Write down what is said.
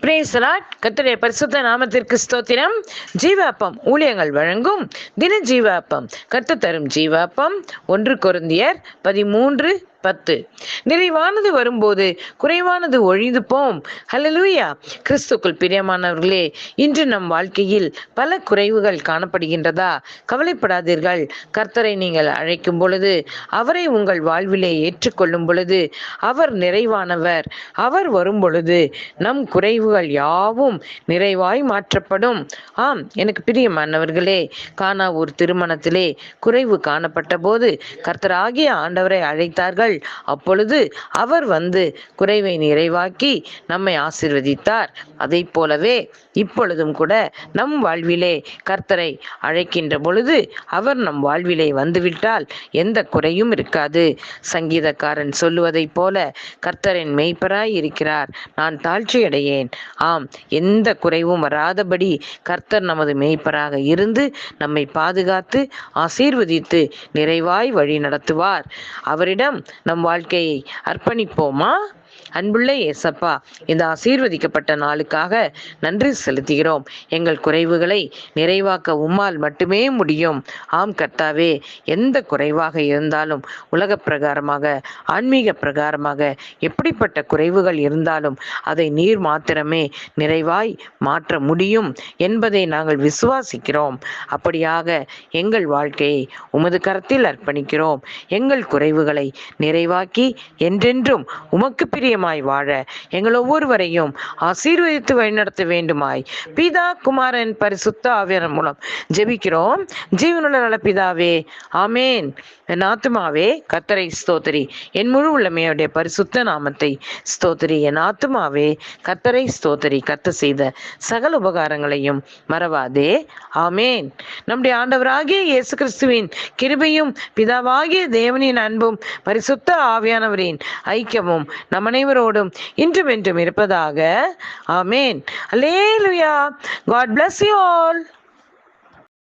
பிரேசலாட் கத்துடைய பரிசுத்த நாமத்திற்கு ஸ்தோத்திரம். ஜீவாப்பம் ஊழியங்கள் வழங்கும் தின ஜீவாப்பம் கத்து தரும் ஜீவாப்பம். ஒன்று கொருந்தியர் பதிமூன்று பத்து. நிறைவானது வரும்போது குறைவானது ஒழிந்து போம் ஹலலூயா கிறிஸ்துக்குள் பிரியமானவர்களே இன்று நம் வாழ்க்கையில் பல குறைவுகள் காணப்படுகின்றதா? கவலைப்படாதீர்கள். கர்த்தரை நீங்கள் அழைக்கும் பொழுது அவரை உங்கள் வாழ்விலே ஏற்றுக்கொள்ளும் பொழுது அவர் நிறைவானவர். அவர் வரும் பொழுது நம் குறைவுகள் யாவும் நிறைவாய் மாற்றப்படும். ஆம் எனக்கு பிரியமானவர்களே காணா ஒரு திருமணத்திலே குறைவு காணப்பட்ட போது கர்த்தராகிய ஆண்டவரை அழைத்தார்கள். அப்பொழுது அவர் வந்து குறைவை நிறைவாக்கி நம்மை ஆசிர்வதித்தார். அதை போலவே இப்பொழுதும் கூட நம் வாழ்விலே கர்த்தரை அழைக்கின்ற பொழுது அவர் நம் வாழ்விலே வந்துவிட்டால் எந்த குறையும் இருக்காது. சங்கீதக்காரன் சொல்லுவதைப் போல கர்த்தரின் மெய்ப்பராய் இருக்கிறார். நான் தாழ்ச்சியடையேன். ஆம் எந்த குறைவும் வராதபடி கர்த்தர் நமது மெய்ப்பராக இருந்து நம்மை பாதுகாத்து ஆசீர்வதித்து நிறைவாய் வழி நடத்துவார் அவரிடம் நம் வாழ்க்கையை அர்ப்பணிப்போமா? அன்புள்ள ஏசப்பா இந்த ஆசீர்வதிக்கப்பட்ட நாளுக்காக நன்றி செலுத்துகிறோம். எங்கள் குறைவுகளை நிறைவாக்க உம்மால் மட்டுமே முடியும். ஆம் கர்த்தாவே எந்த குறைவாக இருந்தாலும் உலக பிரகாரமாக ஆன்மீக பிரகாரமாக எப்படிப்பட்ட குறைவுகள் இருந்தாலும் அதை நீர் மாத்திரமே நிறைவாய் மாற்ற முடியும் என்பதை நாங்கள் விசுவாசிக்கிறோம். அப்படியாக எங்கள் வாழ்க்கையை உமது கரத்தில் அர்ப்பணிக்கிறோம். எங்கள் குறைவுகளை நிறைவாக்கி என்றென்றும் உமக்கு பிரி தைரியமாய் வாழ எங்கள் ஒவ்வொருவரையும் ஆசீர்வதித்து வழிநடத்த வேண்டுமாய். பிதா குமாரன் பரிசுத்த ஆவியர் மூலம் ஜெபிக்கிறோம். ஜீவனுள்ள நல்ல பிதாவே ஆமேன். என் ஆத்துமாவே கத்தரை ஸ்தோத்திரி. என் முழு உள்ளமையுடைய பரிசுத்த நாமத்தை ஸ்தோத்திரி. என் ஆத்துமாவே கத்தரை ஸ்தோத்திரி. கத்த செய்த சகல உபகாரங்களையும் மறவாதே. ஆமேன். நம்முடைய ஆண்டவராகிய இயேசு கிறிஸ்துவின் கிருபையும் பிதாவாகிய தேவனின் அன்பும் பரிசுத்த ஆவியானவரின் ஐக்கியமும் நம்ம அனைவரோடும் இன்றும் என்றும் இருப்பதாக. ஆமேன். அல்லேலுயா காட் பிளஸ் யூ ஆல்